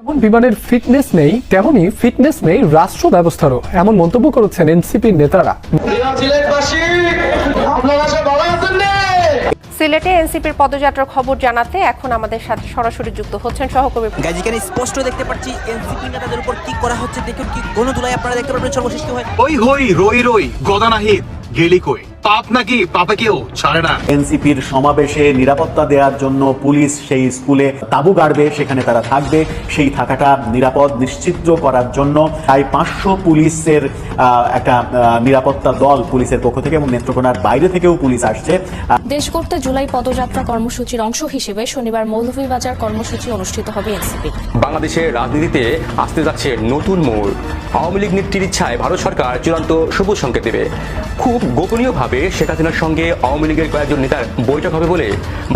যেমন বিমানের ফিটনেস নেই তেমনই ফিটনেস নেই রাষ্ট্র ব্যবস্থারও এমন মন্তব্য করেছেন এনসিপির নেতারা? সিলেটে এনসিপির পদযাত্রার খবর জানাতে এখন আমাদের সাথে সরাসরি যুক্ত হচ্ছেন সহকর্মী গাইজ এখানে স্পষ্ট দেখতে পাচ্ছি এনসিপি নেতাদের উপর কি করা হচ্ছে দেখুন কি কোনো দুলাই আপনারা দেখতে পারবেন সর্বশেষ কি হয়? ওই হই রই রই গদা নাহিত গেলি কই পাপ নাকি পাপে কেউ ছাড়ে না। এনসিপির সমাবেশে নিরাপত্তা দেওয়ার জন্য পুলিশ সেই স্কুলে তাবু গাড়বে সেখানে তারা থাকবে। সেই থাকাটা নিরাপদ নিশ্চিত করার জন্য প্রায় পাঁচশো পুলিশের একটা নিরাপত্তা দল পুলিশের পক্ষ থেকে এবং নেত্রকোনার বাইরে থেকেও পুলিশ আসছে। আহ, দেশ গড়তে জুলাই পদযাত্রা কর্মসূচির অংশ হিসেবে শনিবার মৌলভীবাজার কর্মসূচি অনুষ্ঠিত হবে এনসিপি। বাংলাদেশের রাজনীতিতে আসতে যাচ্ছে নতুন মোড়। আওয়ামী লীগ নেত্রীর ইচ্ছায় ভারত সরকার চূড়ান্ত সবুজ সংকেত দেবে। খুব গোপনীয়ভাবে শেখ হাসিনার সঙ্গে আওয়ামী লীগের কয়েকজন নেতার বৈঠক হবে বলে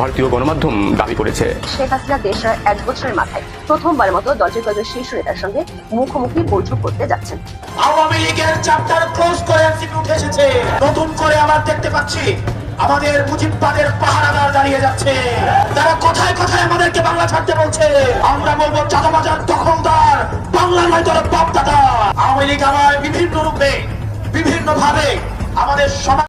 ভারতীয় গণমাধ্যম দাবি করেছে। শেখ হাসিনা দেশের এক বছরের মাথায় প্রথমবারের মতো দলটির কয়েকজন শীর্ষ নেতার সঙ্গে মুখোমুখি বৈঠক করতে যাচ্ছেন। আওয়ামী লীগের চ্যাপ্টার ক্লোজ করে এনসিপি উঠে এসেছে। নতুন করে আবার দেখতে পাচ্ছি আমাদের মুজিববাদের পাহারাদার দাঁড়িয়ে যাচ্ছে। তারা কোথায় কোথায় আমাদেরকে বাংলা ছাড়তে বলছে? আমরা বলব চাঁদাবাজার দখলদার বাংলা নয় তোর বাপ দাদা আওয়ামী লীগ আমার বিভিন্ন রূপে বিভিন্ন ভাবে আমাদের সমাজ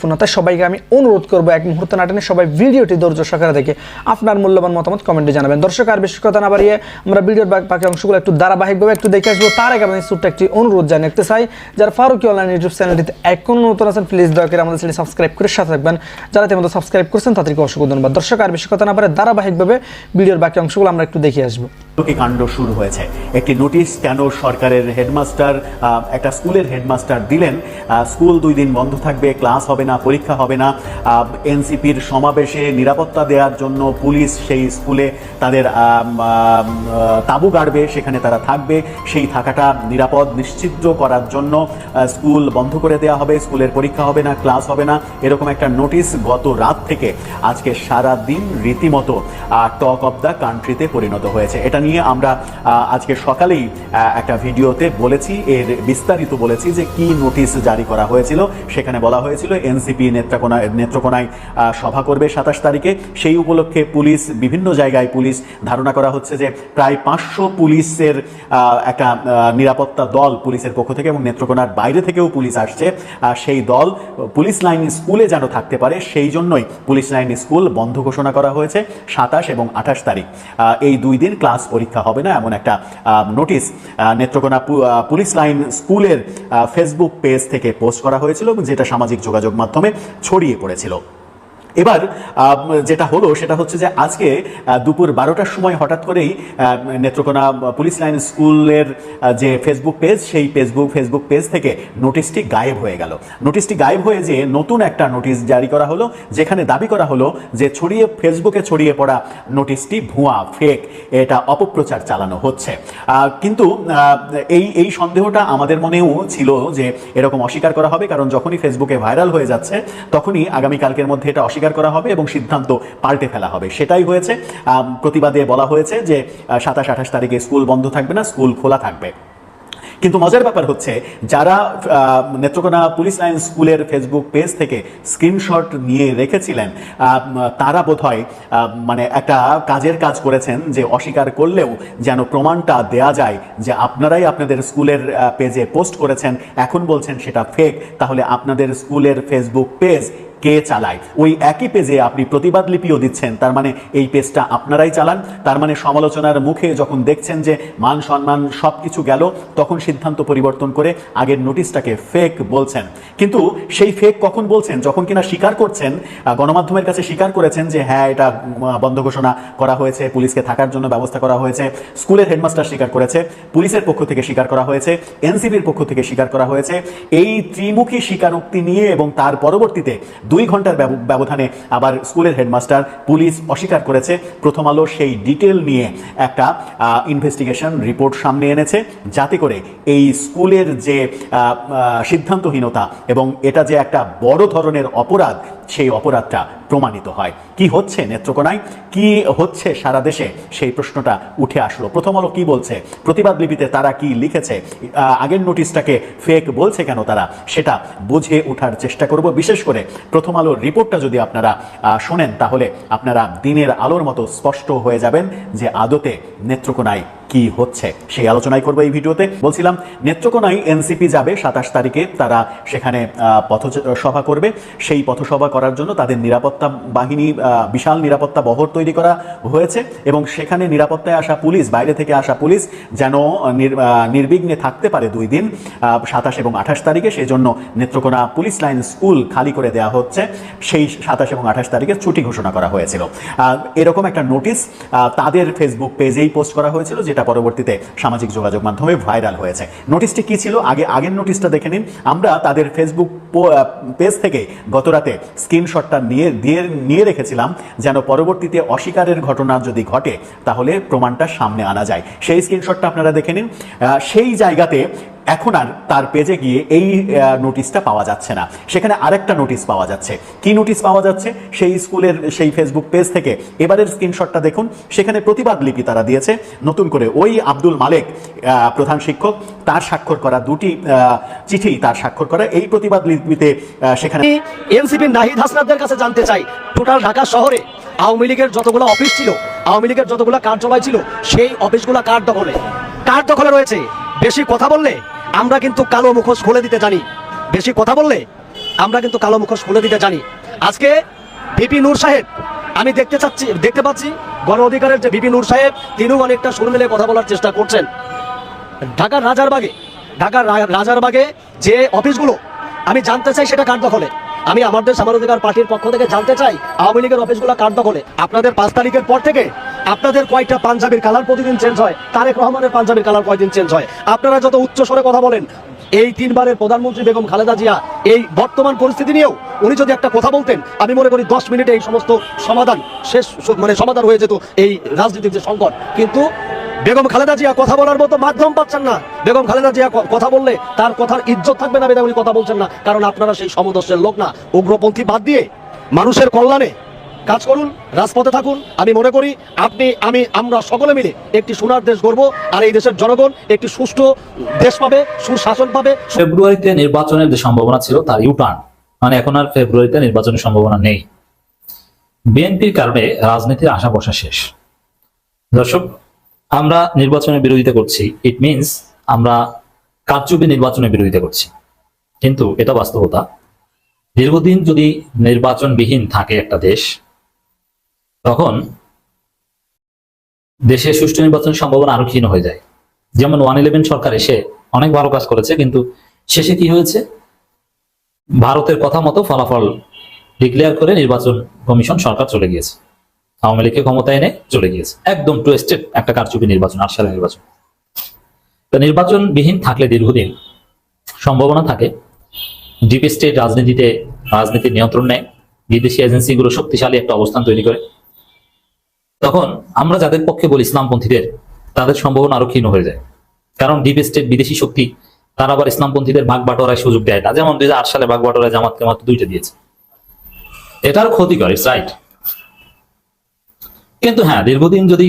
তাই সবাইকে আমি অনুরোধ করব এক মুহূর্তে না টেনে সবাই ভিডিওটি ধৈর্য সহকারে দেখে আপনার মূল্যবান মতামত কমেন্টে জানাবেন। দর্শক, আর বেশি কথা না বাড়িয়ে আমরা ভিডিওর বাকি অংশগুলো একটু ধারাবাহিকভাবে একটু দেখে আসব। তার আগে আমি ছোট্ট একটি অনুরোধ জানিয়ে রাখতে চাই, যারা ফারুকি অনলাইন ইউটিউব চ্যানেলটিতে এখনও নতুন আছেন প্লিজ দয়া করে আমাদের চ্যানেল সাবস্ক্রাইব করে সাথে থাকবেন। যারা তেমন সাবস্ক্রাইব করছেন, তাদেরকে অসংখ্য ধন্যবাদ। দর্শক, আর বেশি কথা না পারে ধারাবাহিকভাবে ভিডিওর বাকি অংশগুলো আমরা একটু দেখে আসব। কাণ্ড শুরু হয়েছে? একটি নোটিশ কেন সরকারের হেডমাস্টার একটা স্কুলের হেডমাস্টার দিলেন স্কুল দুই দিন বন্ধ থাকবে ক্লাস হবে না। পরীক্ষা হবে না। এনসিপির সমাবেশে নিরাপত্তা দেওয়ার জন্য পুলিশ সেই স্কুলে তাদের তাবু গাড়বে, সেখানে তারা থাকবে। সেই থাকাটা নিরাপদ, নিশ্চিত করার জন্য স্কুল বন্ধ করে দেওয়া হবে। স্কুলের পরীক্ষা হবে না, ক্লাস হবে না। এরকম একটা নোটিশ গত রাত থেকে আজকে সারা দিন রীতিমতো টক অফ দ্য কান্ট্রিতে পরিণত হয়েছে। এটা নিয়ে আমরা আজকে সকালেই একটা ভিডিওতে বলেছি। এর বিস্তারিত বলেছি যে কি নোটিশ জারি করা হয়েছিল। সেখানে বলা হয়েছিল এনসিপি নেত্রকোনায় নেত্রকোনায় সভা করবে সাতাশ তারিখে। সেই উপলক্ষে পুলিশ, বিভিন্ন জায়গায় পুলিশ ধারণা করা হচ্ছে যে প্রায় পাঁচশো পুলিশের একটা নিরাপত্তা দল পুলিশের পক্ষ থেকে এবং নেত্রকোনার বাইরে থেকেও পুলিশ আসছে। সেই দল পুলিশ লাইন স্কুলে যেন থাকতে পারে, সেই জন্যই পুলিশ লাইন স্কুল বন্ধ ঘোষণা করা হয়েছে সাতাশ এবং আঠাশ তারিখ। এই দুই দিন ক্লাস পরীক্ষা হবে না এমন একটা নোটিশ নেত্রকোনা পুলিশ লাইন স্কুলের ফেসবুক পেজ থেকে পোস্ট করা হয়েছিল এবং যেটা সামাজিক যোগাযোগ মাধ্যমে ছড়িয়ে পড়েছিল। এবার যেটা হলো সেটা হচ্ছে যে আজকে দুপুর বারোটার সময় হঠাৎ করেই নেত্রকোনা পুলিশ লাইন স্কুলের যে ফেসবুক পেজ সেই ফেসবুক ফেসবুক পেজ থেকে নোটিশটি গায়েব হয়ে গেল। নোটিশটি গায়েব হয়ে যে নতুন একটা নোটিশ জারি করা হলো, যেখানে দাবি করা হলো যে ছড়িয়ে ফেসবুকে ছড়িয়ে পড়া নোটিশটি ভুয়া ফেক এটা অপপ্রচার চালানো হচ্ছে। কিন্তু এই এই সন্দেহটা আমাদের মনেও ছিল যে এরকম অস্বীকার করা হবে, কারণ যখনই ফেসবুকে ভাইরাল হয়ে যাচ্ছে, তখনই আগামীকালকের মধ্যে এটা করা হবে এবং সিদ্ধান্ত পাল্টে ফেলা হবে। সেটাই হয়েছে। প্রতিবাদে বলা হয়েছে যে সাতাশ আঠাশ তারিখে স্কুল বন্ধ থাকবে না, স্কুল খোলা থাকবে। কিন্তু মজার ব্যাপার হচ্ছে, যারা নেত্রকোনা পুলিশ লাইন স্কুলের ফেসবুক পেজ থেকে স্ক্রিনশট নিয়ে রেখেছিলেন তারা বোধহয় মানে একটা কাজের কাজ করেছেন যে অস্বীকার করলেও যেন প্রমাণটা দেয়া যায় যে আপনারাই আপনাদের স্কুলের পেজে পোস্ট করেছেন, এখন বলছেন সেটা ফেক তাহলে আপনাদের স্কুলের ফেসবুক পেজ কে চালায়? ওই একই পেজে আপনি প্রতিবাদ লিপিও দিচ্ছেন। তার মানে এই পেজটা আপনারাই চালান। তার মানে সমালোচনার মুখে যখন দেখছেন যে মান, সম্মান সব কিছু গেল, তখন সিদ্ধান্ত পরিবর্তন করে আগের নোটিশটাকে ফেক বলছেন। কিন্তু সেই ফেক কখন বলছেন? যখন কিনা স্বীকার করছেন গণমাধ্যমের কাছে স্বীকার করেছেন যে হ্যাঁ এটা বন্ধ ঘোষণা করা হয়েছে, পুলিশকে থাকার জন্য ব্যবস্থা করা হয়েছে। স্কুলের হেডমাস্টার স্বীকার করেছে, পুলিশের পক্ষ থেকে স্বীকার করা হয়েছে এনসিবির পক্ষ থেকে স্বীকার করা হয়েছে। এই ত্রিমুখী স্বীকারোক্তি নিয়ে এবং তার পরবর্তীতে দুই ঘণ্টার ব্যবধানে আবার স্কুলের হেডমাস্টার পুলিশ অস্বীকার করেছে। প্রথম আলো সেই ডিটেল নিয়ে একটা ইনভেস্টিগেশন রিপোর্ট সামনে এনেছে। যাতে করে এই স্কুলের যে সিদ্ধান্তহীনতা এবং এটা যে একটা বড় ধরনের অপরাধ, সেই অপরাধটা প্রমাণিত হয়। কি হচ্ছে নেত্রকোনায়? কি হচ্ছে সারা দেশে? সেই প্রশ্নটা উঠে আসলো। প্রথম আলো কি বলছে? প্রতিবাদ লিপিতে তারা কি লিখেছে? আগের নোটিশটাকে ফেক বলছে কেন তারা? সেটা বুঝে ওঠার চেষ্টা করব। বিশেষ করে প্রথম আলোর রিপোর্টটা যদি আপনারা শোনেন, তাহলে আপনারা দিনের আলোর মতো স্পষ্ট হয়ে যাবেন যে আদতে নেত্রকোনায় কি হচ্ছে? সেই আলোচনাই করব এই ভিডিওতে। বলছিলাম, নেত্রকোনায় এনসিপি যাবে সাতাশ তারিখে, তারা সেখানে পথসভা করবে। সেই পথসভা করার জন্য তাদের নিরাপত্তা বাহিনী বিশাল নিরাপত্তা বহর তৈরি করা হয়েছে এবং সেখানে নিরাপত্তায় আসা পুলিশ, বাইরে থেকে আসা পুলিশ যেন নির- নির্বিঘ্নে থাকতে পারে দুই দিন সাতাশ এবং আঠাশ তারিখে। সেই জন্য নেত্রকোনা পুলিশ লাইন স্কুল খালি করে দেওয়া হচ্ছে। সেই সাতাশ এবং আঠাশ তারিখে ছুটি ঘোষণা করা হয়েছিল। এরকম একটা নোটিশ তাদের ফেসবুক পেজেই পোস্ট করা হয়েছিল, যেটা পরবর্তীতে সামাজিক যোগাযোগ মাধ্যমে ভাইরাল হয়েছে। নোটিশটি কি ছিল? আগে আগের নোটিশটা দেখে নিন। আমরা তাদের ফেসবুক পেজ থেকে গত রাতে স্ক্রিনশটটা নিয়ে, দিয়ে, নিয়ে রেখেছিলাম যেন পরবর্তীতে অস্বীকারের ঘটনা যদি ঘটে, তাহলে প্রমাণটা সামনে আনা যায়। সেই স্ক্রিনশটটা আপনারা দেখে নিন। সেই জায়গাতে এখন আর তার পেজে গিয়ে এই নোটিশটা পাওয়া যাচ্ছে না। সেখানে আরেকটা নোটিশ পাওয়া যাচ্ছে। কি নোটিশ পাওয়া যাচ্ছে? সেই স্কুলের, সেই ফেসবুক পেজ থেকে। এবারের স্ক্রিনশটটা দেখুন। সেখানে প্রতিবাদ লিপি তারা দিয়েছে। নতুন করে ওই আব্দুল মালেক প্রধান শিক্ষক, তার স্বাক্ষর করা দুটি চিঠি তার স্বাক্ষর করা। এই প্রতিবাদ লিপিতে সেখানে এনসিপি নাহিদ হাসনাদের কাছে জানতে চাই। টোটাল ঢাকা শহরে আওয়ামী লীগের যতগুলো অফিস ছিল, আওয়ামী লীগের যতগুলো কার্যালয় ছিল, সেই অফিসগুলো কার দখলে? কার দখলে রয়েছে? বেশি কথা বললে আমরা কিন্তু কালো মুখোশ খুলে দিতে জানি। বেশি কথা বললে আমরা কিন্তু কালো মুখোশ খুলে দিতে জানি। আজকে বিপি নূর সাহেব, আমি দেখতে চাচ্ছি, দেখতে পাচ্ছি গণ অধিকারের যে বিপি নূর সাহেব, তিনিও অনেকটা সুর মিলে কথা বলার চেষ্টা করছেন। ঢাকার রাজারবাগে ঢাকার রাজারবাগে যে অফিসগুলো, আমি জানতে চাই সেটা কার দখলে? আমি আমাদের সমাজ অধিকার পার্টির পক্ষ থেকে জানতে চাই আওয়ামী লীগের অফিসগুলো কার দখলে? আপনাদের পাঁচ তারিখের পর থেকে আপনাদের কয়টা পাঞ্জাবির কালার প্রতিদিন চেঞ্জ হয়? তারেক রহমানের পাঞ্জাবির কালার কয়দিন চেঞ্জ হয়? আপনারা যত উচ্চ স্বরে কথা বলেন, এই তিনবারের প্রধানমন্ত্রী বেগম খালেদা জিয়া, এই বর্তমান পরিস্থিতি নিয়েও উনি যদি একটা কথা বলতেন, আমি মনে করি দশ মিনিটে এই সমস্ত সমাধান শেষ মানে সমাধান হয়ে যেত এই রাজনীতির যে সংকট। কিন্তু বেগম খালেদা জিয়া কথা বলার মতো মাধ্যম পাচ্ছেন না। বেগম খালেদা জিয়া কথা বললে তার কথার ইজ্জত থাকবে না বেদা, উনি কথা বলছেন না। কারণ আপনারা সেই সমদর্শের লোক না। উগ্রপন্থী বাদ দিয়ে মানুষের কল্যাণে কাজ করুন, রাজপথে থাকুন। আমি মনে করি আপনি, আমি, আমরা সকলে মিলে একটি সোনার দেশ গড়ব আর এই দেশের জনগণ একটি সুষ্ঠু দেশ পাবে, সুশাসন পাবে। ফেব্রুয়ারিতে নির্বাচনের যে সম্ভাবনা ছিল তার ইউটার্ন মানে এখন আর ফেব্রুয়ারিতে নির্বাচনের সম্ভাবনা নেই। বিএনপির কারণে রাজনীতির আশা বসা শেষ। দর্শক, আমরা নির্বাচনের বিরোধিতা করছি। ইট মিনস আমরা কারচুপি নির্বাচনের বিরোধিতা করছি। কিন্তু এটা বাস্তবতা। দীর্ঘদিন যদি নির্বাচনবিহীন থাকে একটা দেশ তখন দেশে সুষ্ঠু নির্বাচনের সম্ভাবনা আরও ক্ষীণ হয়ে যায়। যেমন ওয়ান ইলেভেন সরকার এসে অনেক ভালো কাজ করেছে, কিন্তু শেষে কি হয়েছে? ভারতের কথা মতো ফলাফল ডিক্লেয়ার করে নির্বাচন কমিশন সরকার চলে গিয়েছে। আওয়ামী লীগকে ক্ষমতায় এনে চলে গিয়েছে। একদম টু টুয়েস্টেড একটা কারচুপি নির্বাচন আট সালের নির্বাচন। তো নির্বাচন বিহীন থাকলে দীর্ঘদিন সম্ভাবনা থাকে। ডিপ স্টেট রাজনীতিতে রাজনীতির নিয়ন্ত্রণ নেয়। বিদেশি এজেন্সিগুলো শক্তিশালী একটা অবস্থান তৈরি করে। তখন আমরা যাদের পক্ষে বলি ইসলামপন্থীদের, তাদের সম্ভাবনা আরও ক্ষীণ হয়ে যায়। কারণ ডিপ স্টেট বিদেশি শক্তি, তারা আবার ইসলামপন্থীদের ভাগ বাটোয়ারায় সুযোগ দেয় না। যেমন দুই সালে ভাগ বাটোয়ারায় জামাতকে মাত্র দুইটা দিয়েছে। এটার ক্ষতিকর ইটস রাইট কিন্তু হ্যাঁ দীর্ঘদিন যদি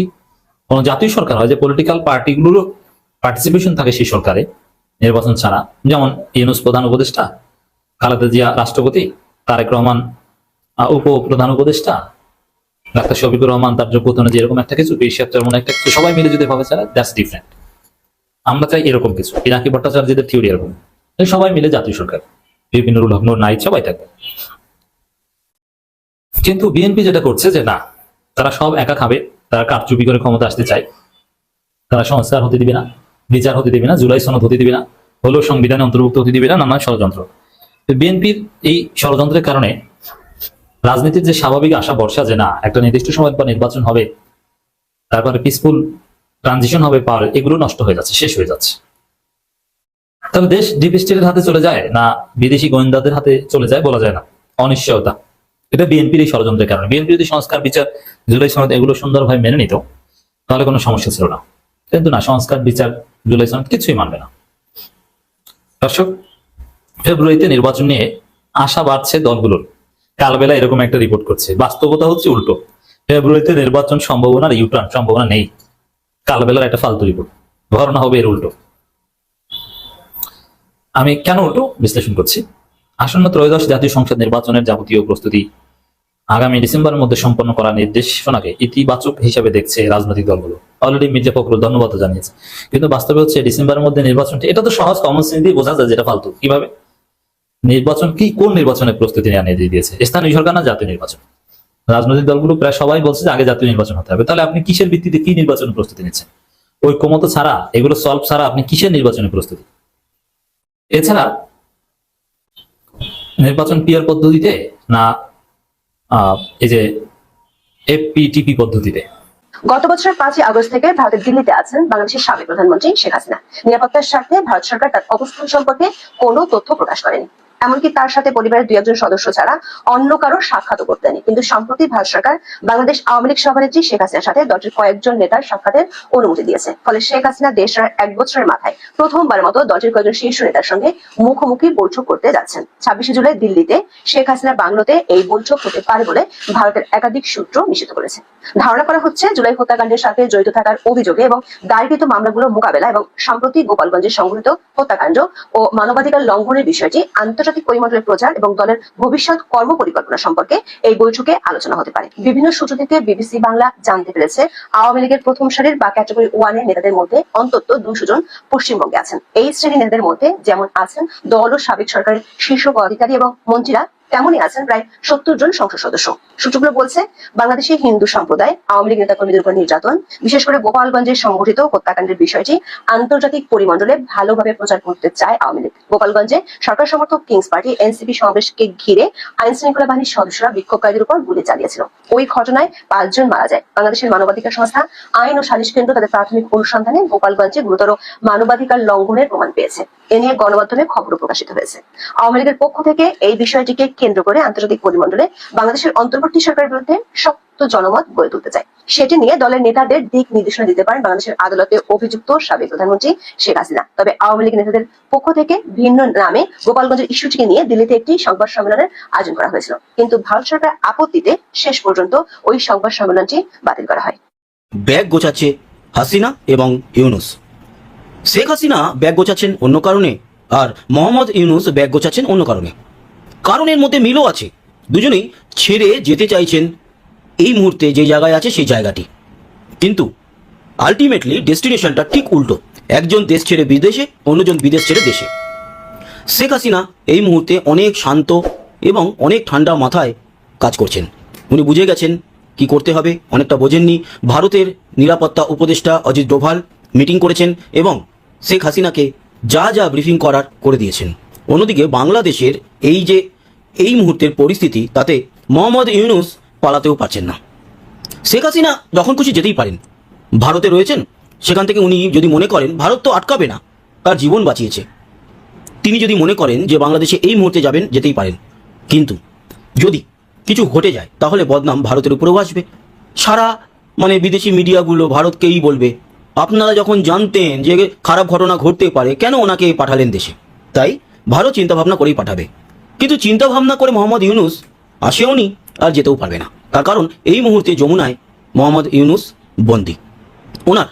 কোন জাতীয় সরকার হয়, যে পলিটিক্যাল পার্টিগুলোর পার্টিসিপেশন থাকে সেই সরকারে, নির্বাচন ছাড়া, যেমন ইউনুস প্রধান উপদেষ্টা, খালেদা জিয়া রাষ্ট্রপতি, তারেক রহমান উপ প্রধান উপদেষ্টা ডাক্তার শফিকুর রহমান, তার যোগ্যতা অনুযায়ী এরকম একটা কিছু বিশ যেমন একটা কিছু, সবাই মিলে যদি ভাবে ছাড়া দ্যাটস ডিফারেন্ট আমরা চাই এরকম কিছু। পিনাকি ভট্টাচার্যদের থিওরি এরকম। সবাই মিলে জাতীয় সরকার। বিভিন্ন রুল, হক নাইট সবাই থাকবে। কিন্তু বিএনপি যেটা করছে যে, না, তারা সব একা খাবে, তারা কারচুপি করে ক্ষমতা আসতে চায়। তারা সংস্কার হতে দিবে না, বিচার হতে দিবে না, জুলাই সনদ হতে দিবে না, হলো সংবিধানে অন্তর্ভুক্ত হতে দিবে না, নানান ষড়যন্ত্র। বিএনপির এই ষড়যন্ত্রের কারণে রাজনীতির যে স্বাভাবিক আশা বর্ষা যে না, একটা নির্দিষ্ট সময় পর নির্বাচন হবে, তারপরে পিসফুল ট্রানজিশন হবে পাওয়ার এগুলো নষ্ট হয়ে যাচ্ছে, শেষ হয়ে যাচ্ছে। তবে দেশ ডিপ স্টেটের হাতে চলে যায় না, বিদেশি গোয়েন্দাদের হাতে চলে যায় বলা যায় না, অনিশ্চয়তা। এটা বিএনপির এই ষড়যন্ত্রের কারণে। বিএনপি যদি সংস্কার, বিচার, জুলাই সনদ এগুলো সুন্দরভাবে মেনে নিত, তাহলে কোনো সমস্যা ছিল না। কিন্তু না, সংস্কার, বিচার, জুলাই সনদ কিছুই মানবে না। দর্শক, ফেব্রুয়ারিতে নির্বাচন নিয়ে আশা বাড়ছে দলগুলোর। কালবেলা এরকম একটা রিপোর্ট করছে। বাস্তবতা হচ্ছে উল্টো। ফেব্রুয়ারিতে নির্বাচন সম্ভাবনার ইউটার্ন সম্ভাবনা নেই। কালবেলার একটা ফালতু রিপোর্ট ধারণা হবে এর উল্টো। আমি কেন উল্টো বিশ্লেষণ করছি? আসন্ন ত্রয়োদশ জাতীয় সংসদ নির্বাচনের যাবতীয় প্রস্তুতি আগামী ডিসেম্বরের মধ্যে সম্পন্ন করা নির্দেশনাকে ইতিবাচক হিসাবে দেখছে রাজনৈতিক দলগুলো। অলরেডি মির্জা ফখরুল ধন্যবাদ জানিয়েছে। কিন্তু বাস্তবে হচ্ছে ডিসেম্বরের মধ্যে নির্বাচনটি এটা তো সহজ কমন সেন্স দিয়ে বোঝা যায় যেটা ফালতু। কীভাবে? নির্বাচন কি কোন নির্বাচনের প্রস্তুতি নিয়ে দিয়েছে? স্থানীয় সরকার না জাতীয় নির্বাচন? রাজনৈতিক দলগুলো প্রায় সবাই বলছে যে আগে জাতীয় নির্বাচন হতে হবে। তাহলে আপনি কিসের ভিত্তিতে কি নির্বাচনের প্রস্তুতি নিচ্ছেন? ঐক্যমত ছাড়া, এগুলো সলভ ছাড়া আপনি কিসের নির্বাচনের প্রস্তুতি? এছাড়া, নির্বাচন পিয়ার পদ্ধতিতে না এই যে এফপিটিপি পদ্ধতিতে? গত বছরের পাঁচই আগস্ট থেকে ভারতের দিল্লিতে আছেন বাংলাদেশের সাবেক প্রধানমন্ত্রী শেখ হাসিনা। নিরাপত্তার স্বার্থে ভারত সরকার তার অবস্থান সম্পর্কে কোনো তথ্য প্রকাশ করেনি। এমনকি তার সাথে পরিবারের দুই একজন সদস্য ছাড়া অন্য কারও সাক্ষাৎও করতে দেয়নি কিন্তু সম্প্রতি ভারত সরকার বাংলাদেশ আওয়ামী লীগ সভানেত্রী শেখ হাসিনার সাথে দলটির কয়েকজন নেতার সাক্ষাতের অনুমতি দিয়েছে। ফলে শেখ হাসিনা দেশের এক বছরের মাথায় প্রথমবারের মতো দলটির কয়েকজন শীর্ষ নেতার সঙ্গে মুখোমুখি বৈঠক করতে যাচ্ছেন। ছাব্বিশে জুলাই দিল্লিতে শেখ হাসিনা বাংলোতে এই বৈঠক হতে পারে বলে ভারতের একাধিক সূত্র নিশ্চিত করেছে। ধারণা করা হচ্ছে, জুলাই হত্যাকাণ্ডের সাথে জড়িত থাকার অভিযোগে এবং দায়েরকৃত মামলাগুলো মোকাবেলা এবং সম্প্রতি গোপালগঞ্জে সংঘটিত হত্যাকাণ্ড ও মানবাধিকার লঙ্ঘনের বিষয়টি আন্তর্জাতিক পরিমণ্ডলে প্রচার এবং দলের ভবিষ্যৎ কর্ম পরিকল্পনা সম্পর্কে এই বৈঠকে আলোচনা হতে পারে। বিভিন্ন সূত্র থেকে বিবিসি বাংলা জানতে পেরেছে, আওয়ামী লীগের প্রথম সারির বা ক্যাটাগরি ওয়ানের নেতাদের মধ্যে অন্তত দুশো জন পশ্চিমবঙ্গে আছেন। এই শ্রেণির নেতাদের মধ্যে যেমন আছেন দল ও সাবেক সরকারের শীর্ষ পদাধিকারী এবং মন্ত্রীরা তেমনই আছেন প্রায় সত্তর জন সংসদ সদস্য। সূত্রগুলো বলছে বাংলাদেশের হিন্দু সম্প্রদায়, আওয়ামী লীগ নেতাকর্মীদের উপর নির্যাতন, বিশেষ করে গোপালগঞ্জে সংঘটিত হত্যাকাণ্ডের বিষয়টি আন্তর্জাতিক পরিমণ্ডলে ভালোভাবে প্রচার করতে চায় আওয়ামী লীগ। গোপালগঞ্জে সরকার সমর্থক কিংস পার্টি, এনসিপি সমাবেশকে ঘিরে আইন শৃঙ্খলা বাহিনীর সদস্যরা বিক্ষোভকারীদের উপর গুলি চালিয়েছিল। ওই ঘটনায় পাঁচজন মারা যায়। বাংলাদেশের মানবাধিকার সংস্থা আইন ও সালিশ কেন্দ্র তাদের প্রাথমিক অনুসন্ধানে গোপালগঞ্জে গুরুতর মানবাধিকার লঙ্ঘনের প্রমাণ পেয়েছে। এ নিয়ে গণমাধ্যমে খবর প্রকাশিত হয়েছে। আওয়ামী লীগের পক্ষ থেকে এই বিষয়টিকে কেন্দ্র করে আন্তর্জাতিক পরিমণ্ডলে বাংলাদেশের অন্তর্বর্তী সরকারের বিরুদ্ধে শক্ত জনমত গড়ে তুলতে চায়। সেটি নিয়ে দলের নেতাদের দিক নির্দেশনা দিতে পারেন বাংলাদেশের আদালতে অভিযুক্ত সাবেক প্রধানমন্ত্রী শেখ হাসিনা। তবে আওয়ামী লীগ নেতাদের পক্ষ থেকে ভিন্ন নামে গোপালগঞ্জের ইস্যুটিকে নিয়ে দিল্লিতে একটি সংবাদ সম্মেলনের আয়োজন করা হয়েছিল। কিন্তু ভারত সরকার আপত্তিতে শেষ পর্যন্ত ওই সংবাদ সম্মেলনটি বাতিল করা হয়। ব্যাগ গোছাচ্ছে হাসিনা এবং ইউনুস। শেখ হাসিনা ব্যাগ গোছাচ্ছেন অন্য কারণে আর মোহাম্মদ ইউনুস ব্যাগ গোছাচ্ছেন অন্য কারণে। কারণের মধ্যে মিলও আছে। দুজনেই ছেড়ে যেতে চাইছেন এই মুহূর্তে যে জায়গায় আছে সেই জায়গাটি। কিন্তু আলটিমেটলি ডেস্টিনেশনটা ঠিক উল্টো। একজন দেশ ছেড়ে বিদেশে, অন্যজন বিদেশ ছেড়ে দেশে। শেখ হাসিনা এই মুহূর্তে অনেক শান্ত এবং অনেক ঠান্ডা মাথায় কাজ করছেন। উনি বুঝে গেছেন কি করতে হবে, অনেকটা বোঝেননি। ভারতের নিরাপত্তা উপদেষ্টা অজিত ডোভাল মিটিং করেছেন এবং শেখ হাসিনাকে যা যা ব্রিফিং করার করে দিয়েছেন। অন্যদিকে বাংলাদেশের এই যে এই মুহূর্তের পরিস্থিতি, তাতে মোহাম্মদ ইউনুস পালাতেও পারছেন না। শেখ হাসিনা যখন খুশি যেতেই পারেন। ভারতে রয়েছেন, সেখান থেকে উনি যদি মনে করেন, ভারত তো আটকাবে না, তার জীবন বাঁচিয়েছে। তিনি যদি মনে করেন যে বাংলাদেশে এই মুহূর্তে যাবেন, যেতেই পারেন। কিন্তু যদি কিছু ঘটে যায়, তাহলে বদনাম ভারতের উপরেও আসবে। সারা মানে বিদেশি মিডিয়াগুলো ভারতকেই বলবে, আপনারা যখন জানতেন যে খারাপ ঘটনা ঘটতে পারে, কেন ওনাকে পাঠালেন দেশে? তাই ভারত চিন্তাভাবনা করেই পাঠাবে। কিন্তু চিন্তাভাবনা করে মোহাম্মদ ইউনুস আসেওনি আর যেতেও পারবে না। তার কারণ এই মুহূর্তে যমুনায় মোহাম্মদ ইউনুস বন্দী। ওনার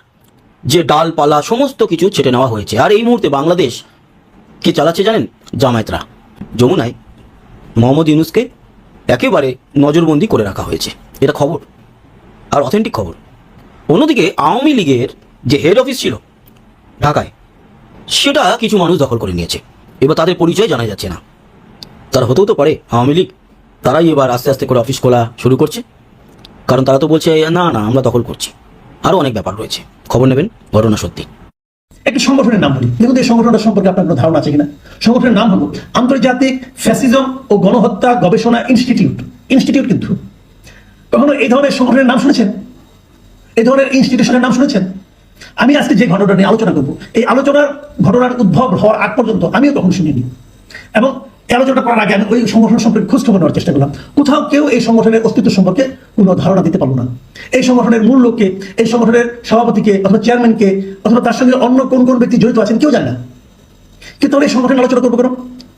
যে ডালপালা সমস্ত কিছু ছেটে নেওয়া হয়েছে। আর এই মুহূর্তে বাংলাদেশ কে চালাচ্ছে জানেন? জামায়াতরা। যমুনায় মোহাম্মদ ইউনুসকে একেবারে নজরবন্দি করে রাখা হয়েছে। এটা খবর। আর অথেন্টিক খবর। অন্যদিকে আওয়ামী লীগের যে হেড অফিস ছিল ঢাকায়, সেটা কিছু মানুষ দখল করে নিয়েছে। এবার তাদের পরিচয় জানা যাচ্ছে না। তারা হতেও তো পারে, আওয়ামী লীগ। তারাই এবার আস্তে আস্তে করে অফিস খোলা শুরু করছে। কারণ তারা তো বলছে না না, আমরা দখল করছি। আরও অনেক ব্যাপার রয়েছে। খবর নেবেন ঘটনা সত্যি। একটি সংগঠনের নাম বলি। দেখুন এই সংগঠনটা সম্পর্কে আপনার কোনো ধারণা আছে কিনা? সংগঠনের নাম হলো আন্তর্জাতিক ফ্যাসিজম ও গণহত্যা গবেষণা ইনস্টিটিউট। ইনস্টিটিউট কিন্তু। কখনো এই ধরনের সংগঠনের নাম শুনেছেন? এই ধরনের ইনস্টিটিউশনের নাম শুনেছেন? আমি আজকে যে ঘটনাটা নিয়ে আলোচনা করব, এই আলোচনার ঘটনার উদ্ভব হওয়ার আগ পর্যন্ত আমিও কখনো শুনিনি। এবং আলোচনা করার আগে আমি ওই সংগঠন সম্পর্কে খোঁজ খবর নেওয়ার চেষ্টা করলাম। কোথাও কেউ এই সংগঠনের অস্তিত্ব সম্পর্কে কোনো ধারণা দিতে পারল না। এই সংগঠনের মূল লোককে, এই সংগঠনের সভাপতিকে, অথবা চেয়ারম্যানকে, অথবা তার সঙ্গে অন্য কোন কোন ব্যক্তি জড়িত আছেন কেউ জানে না। কিন্তু আমরা এই সংগঠন আলোচনা করব কেন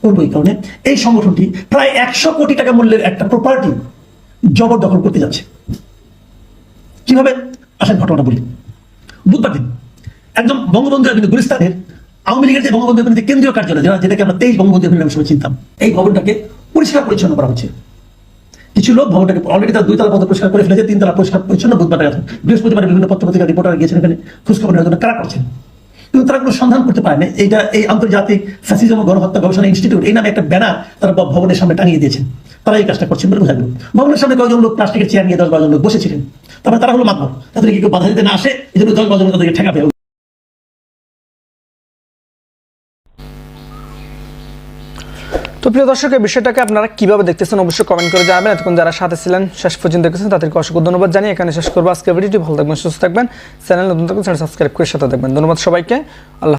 করব এই কারণে। এই সংগঠনটি প্রায় একশো কোটি টাকা মূল্যের একটা প্রপার্টি জবরদখল করতে যাচ্ছে। কীভাবে? আসেন ঘটনাটা বলি। বুধবার দিন একদম বঙ্গবন্ধু এভিনিউ গুলিস্তানের আওয়ামী লীগের যে বঙ্গবন্ধু এভিনিউ কেন্দ্রীয় কার্যালয়, যেটা যেটাকে আমরা তেইশ বঙ্গবন্ধু নামে সবাই চিনতাম এই ভবনটাকে পরিষ্কার পরিচ্ছন্ন করা হচ্ছে। কিছু লোক ভবনটাকে অলরেডি তার দুই তলা পর্যন্ত পরিষ্কার করে ফেলেছে, তিন তলা পরিষ্কার পরিচ্ছন্ন, বুধবার বৃহস্পতিবার বিভিন্ন পত্রপত্রিকা রিপোর্টার গিয়েছেন এখানে, খোঁজখবর নেওয়ার জন্য কারা করছেন? কিন্তু তারা কোনো সন্ধান করতে পারেনি। এইটা এই আন্তর্জাতিক ফ্যাসিজম গণহত্যা গবেষণা ইনস্টিটিউট এই নামে একটা ব্যানার তারা ভবনের সামনে টাঙিয়ে দিয়েছেন। তারা এই কাজটা করছেন বলে বোঝা ভবনের সামনে কয়েকজন লোক, প্লাস্টিকের চেয়ার নিয়ে দশ বারোজন লোক বসেছিলেন। তারপরে তারা হলো মাতবর। তাদেরকে কেউ বাধা দিতে না আসে এই জন্য দশ বারোজন তাদেরকে ঠেকাবে তো প্রিয় দর্শক, এই বিষয়টাকে আপনারা কীভাবে দেখতেছেন অবশ্যই কমেন্ট করে জানাবেন। এতক্ষণ যারা সাথে ছিলেন, শেষ পর্যন্ত দেখেছেন, তাদেরকে অসংখ্য ধন্যবাদ জানিয়ে এখানে শেষ করব আজকে ভিডিওটি। ভালো থাকবেন, সুস্থ থাকবেন। চ্যানেল নতুন থাকবেন চ্যানেল সাবস্ক্রাইব করে সাথে থাকবেন। ধন্যবাদ সবাইকে। আল্লাহ